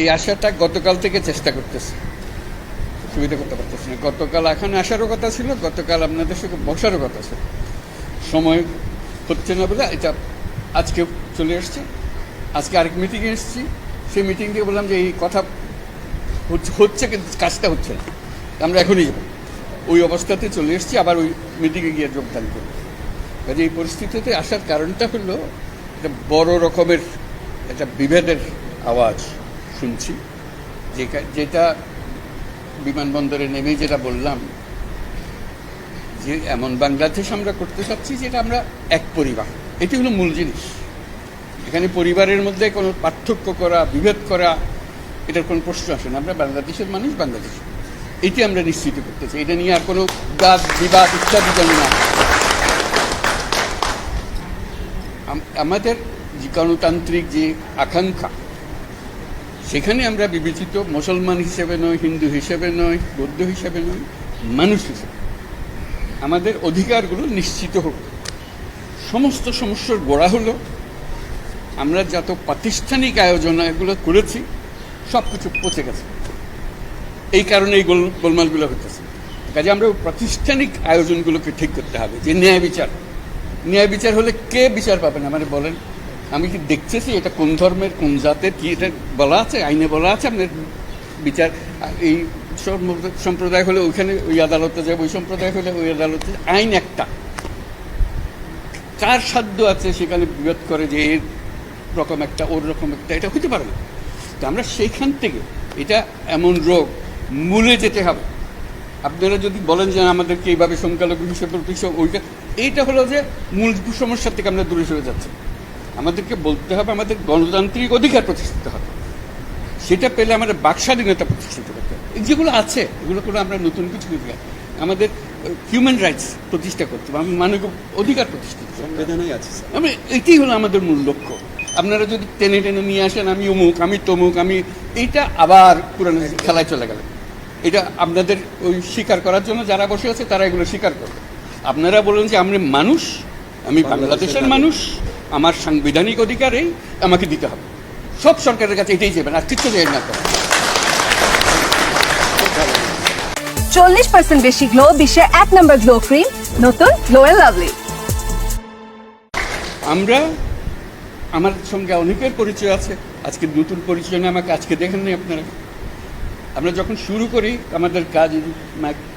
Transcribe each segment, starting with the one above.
এই আসাটা গতকাল থেকে চেষ্টা করতেছি। সুবিধা করতে পারতেছি না। গতকাল এখানে আসারও কথা ছিল, গতকাল আপনাদের সঙ্গে বসারও কথা ছিল। সময় হচ্ছে না বলে এটা আজকে চলে এসছে। আজকে আরেক মিটিংয়ে এসেছি। সেই মিটিং দিয়ে বললাম যে এই কথা হচ্ছে কিন্তু কাজটা হচ্ছে না। আমরা এখনই যাব। ওই অবস্থাতে চলে এসেছি, আবার ওই মিটিংয়ে গিয়ে যোগদান করব। কাজে এই পরিস্থিতিতে আসার কারণটা হলো, একটা বড় রকমের একটা বিভেদের আওয়াজ। শুনছি। যেটা- বিমানবন্দরে নেমে যেটা বললাম, যে এমন বাংলাদেশ আমরা করতে চাচ্ছি যেটা আমরা এক পরিবার। এটি হলো মূল জিনিস। এখানে পরিবারের মধ্যে কোনো পার্থক্য করা, বিভেদ করা, এটার কোনো প্রশ্ন আসে না। আমরা বাংলাদেশের মানুষ, বাংলাদেশ। এটি আমরা নিশ্চিত করতে চাই। এটা নিয়ে আর কোনো বাদ, বিবাদ ইত্যাদি যেন না আমাদের যে গণতান্ত্রিক যে আকাঙ্ক্ষা সেখানে আমরা বিবেচিত মুসলমান হিসেবে নয় হিন্দু হিসেবে নয় বৌদ্ধ হিসেবে নয় মানুষ হিসেবে আমাদের অধিকারগুলো নিশ্চিত হোক। সমস্ত সমস্যার গোড়া হলো, আমরা যত প্রাতিষ্ঠানিক আয়োজন এগুলো করেছি সব কিছু পচে গেছে। এই কারণে এই গোল, গোলমালগুলো হতেছে কাজে আমরা প্রাতিষ্ঠানিক আয়োজনগুলোকে ঠিক করতে হবে, যে ন্যায় বিচার। ন্যায় বিচার হলে কে বিচার পাবেন মানে বলেন আমি কি দেখতেছি এটা কোন ধর্মের, কোন জাতের, কি এটা বলা আছে, আইনে বলা আছে? আপনার বিচার, এই সম্প্রদায়- হলে ওইখানে, ওই আদালতে যাবে ওই সম্প্রদায় হলে ওই আদালতে আইন একটা। কার সাধ্য আছে সেখানে বিরোধ করে যে এর রকম একটা, ওর রকম একটা, এটা হতে পারে না। তো আমরা সেইখান থেকে, এটা এমন রোগ, মূলে যেতে হবে। আপনারা যদি বলেন যে আমাদেরকে এইভাবে সংখ্যালঘু হিসেবে এইটা হলো যে মূল সমস্যা থেকে আমরা দূরে সরে যাচ্ছি। আমাদেরকে বলতে হবে আমাদের গণতান্ত্রিক অধিকার প্রতিষ্ঠিত হবে। সেটা পেলে আমাদের বাকস্বাধীনতা প্রতিষ্ঠিত করতে হবে। যেগুলো আছে এগুলো করে আমরা নতুন কিছু হবে। আমাদের হিউম্যান রাইটস প্রতিষ্ঠা করতে হবে আমাদের মানবিক অধিকার প্রতিষ্ঠিত। সংবিধানেই আছে আমরা এটাই হলো আমাদের মূল লক্ষ্য। আপনারা যদি টেনে টেনে নিয়ে আসেন আমি অমুক আমি তমুক আমি এইটা আবার পুরানো খেলায় চলে গেল। এটা আপনাদের ওই স্বীকার করার জন্য যারা বসে আছে তারা এগুলো স্বীকার করবে। আপনারা বলুন যে আমি মানুষ আমি বাংলাদেশের মানুষ আমার সাংবিধানিক অধিকারেই আমাকে দিতে হবে। সব সরকারের কাছে এটাই যাবেন আর কিচ্ছু দেয় না চল্লিশ পার্সেন্ট বেশি গ্লো বিশ্বের এক নম্বর গ্লো ক্রিম নতুন গ্লো এন্ড লাভলি আমরা আমার সঙ্গে অনেকের পরিচয় আছে। আজকে নতুন পরিচয় নিয়ে আমাকে আজকে দেখেন নি আপনারা। আমরা যখন শুরু করি আমাদের কাজ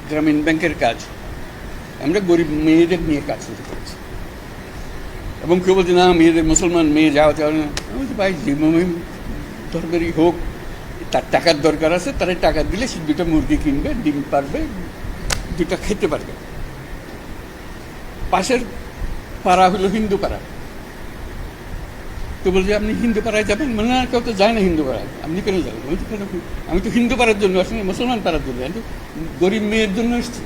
গ্রামীণ ব্যাংকের কাজ। আমরা গরিব মেয়েদের নিয়ে কাজ শুরু করেছি। এবং কেউ বলছে না মেয়েদের মুসলমান মেয়ে যাওয়া যাওয়া না আমি ভাই যে ধর্মেরই হোক তার টাকার দরকার আছে তারা টাকা দিলে সে দুটো মুরগি কিনবে ডিম পারবে দুটা খেতে পারবে পাশের পাড়া হলো হিন্দু পাড়া তো বলছে আপনি হিন্দু পাড়ায় যাবেন মানে না কেউ তো যায় না হিন্দু পাড়ায় আপনি কেন যাবেন আমি তো হিন্দু পাড়ার জন্য আসলে মুসলমান পাড়ার জন্য গরিব মেয়ের জন্য এসেছি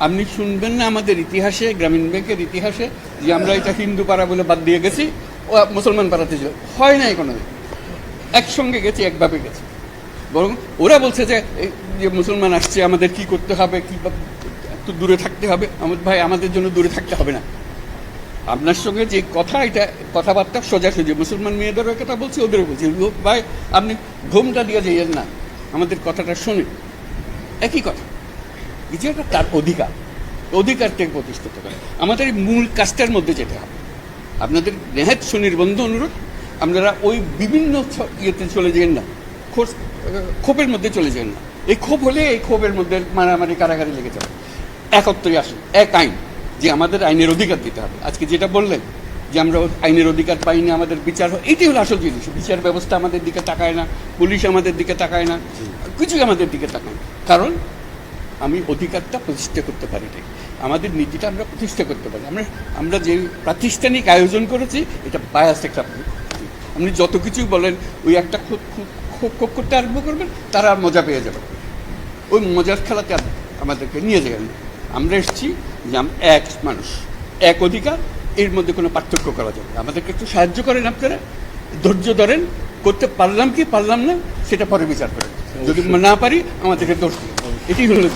আপনি শুনবেন না আমাদের ইতিহাসে, গ্রামীণ ব্যাংকের ইতিহাসে, যে আমরা এটা হিন্দু পাড়া বলে বাদ দিয়ে গেছি, ও মুসলমান পাড়াতে হয় নাই কোনোদিন। একসঙ্গে গেছি, একভাবে গেছি। বরং ওরা বলছে যে যে মুসলমান আসছে, আমাদের কি করতে হবে, কি একটু দূরে থাকতে হবে। আমার ভাই, আমাদের জন্য দূরে থাকতে হবে না। আপনার সঙ্গে যে কথা, এটা কথাবার্তা সোজাসুজি। মুসলমান মেয়েদেরও কথা বলছি, ওদেরও বলছি। ভাই, আপনি ঘুমটা দিয়ে যাইয়েন না। আমাদের কথাটা শুনে একই কথা। এই যে একটা তার অধিকার অধিকারটাকে প্রতিষ্ঠিত করে। আমাদের মূল কাজটার মধ্যে যেতে হবে। আপনাদের নেহাত সুনির্বন্ধ অনুরোধ আপনারা ওই বিভিন্ন ইয়েতে চলে যান না খোঁজ ক্ষোভের মধ্যে চলে যান না। এই ক্ষোভ হলে এই ক্ষোভের মধ্যে মারামারি কারাগারি লেগে যাবে। একত্রই আসুন এক আইন যে আমাদের আইনের অধিকার দিতে হবে। আজকে যেটা বললেন যে আমরা আইনের অধিকার পাইনি আমাদের বিচার হয় এটাই হলো আসল জিনিস। বিচার ব্যবস্থা আমাদের দিকে তাকায় না পুলিশ আমাদের দিকে তাকায় না কিছুই আমাদের দিকে তাকায় না। কারণ আমি অধিকারটা প্রতিষ্ঠা করতে পারি নাই। আমাদের নীতিটা আমরা প্রতিষ্ঠা করতে পারি। আমরা আমরা যে প্রাতিষ্ঠানিক আয়োজন করেছি এটা বায়াস একটা আপনি যত কিছুই বলেন ওই একটা খুব খুব খুব করতে আরম্ভ করবেন তারা আর মজা পেয়ে যাবে। ওই মজার খেলাতে আমাদেরকে নিয়ে যাবেন। আমরা এসেছি যে এক মানুষ এক অধিকার এর মধ্যে কোনো পার্থক্য করা যাবে না। আমাদেরকে একটু সাহায্য করেন আপনারা। ধৈর্য ধরেন করতে পারলাম কি পারলাম না সেটা পরে বিচার করেন। যদি না পারি আমাদেরকে দোষ এটাই হলো